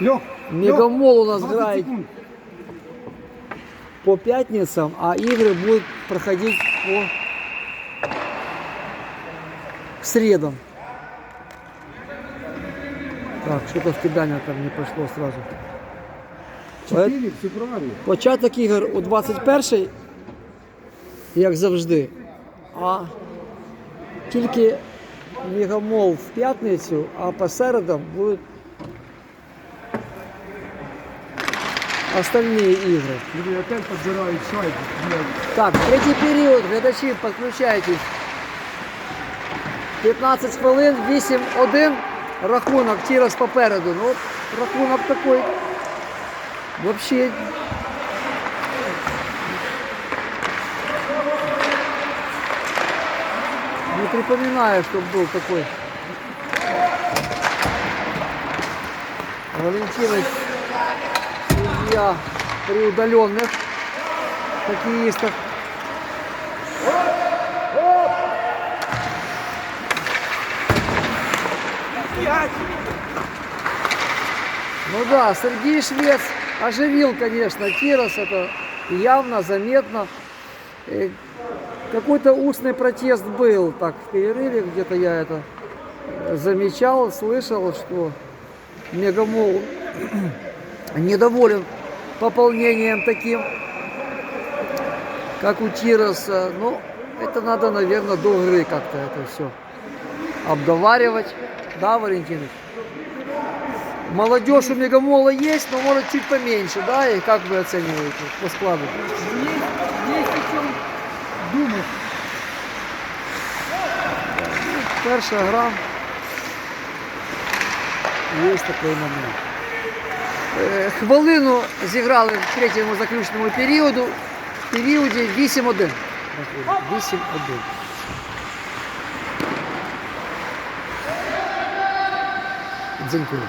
Лег. Мегамол у нас 20 играет секунд. по пятницам, а игры будут проходить по средам. Так, что-то в кидание там не пошло сразу. Чотири, все правильно. Початок ігор у 21-й, як завжди. А тільки Мігамол в п'ятницю, а по середам будуть остальні ігри. Люди опять подбирают шайбу. Так, третій період, глядачі, підключайтесь. 15 хвилин, 8-1. Рахунок Тірос попереду. Ну, рахунок такий. Вообще. Не припоминаю, чтобы был такой. Валентинович, судья при удаленных хоккеистах. Ну да, Сергей Швец оживил, конечно, Кирос, это явно, заметно. Э, Какой-то устный протест был, так, в перерыве где-то я это э, замечал, слышал, что Мегамол недоволен пополнением таким, как у Тироса. Ну, это надо, наверное, до игры как-то это все обговаривать. Да, Валентинович? Молодежь у Мегамола есть, но может чуть поменьше, да? И как вы оцениваете по складу? Есть, есть о чем думать. Перша гра. Є такий момент. Е, Хвилину зіграли в третьому заключному періоду. В періоді 8-1. 8-1. Дзенькую.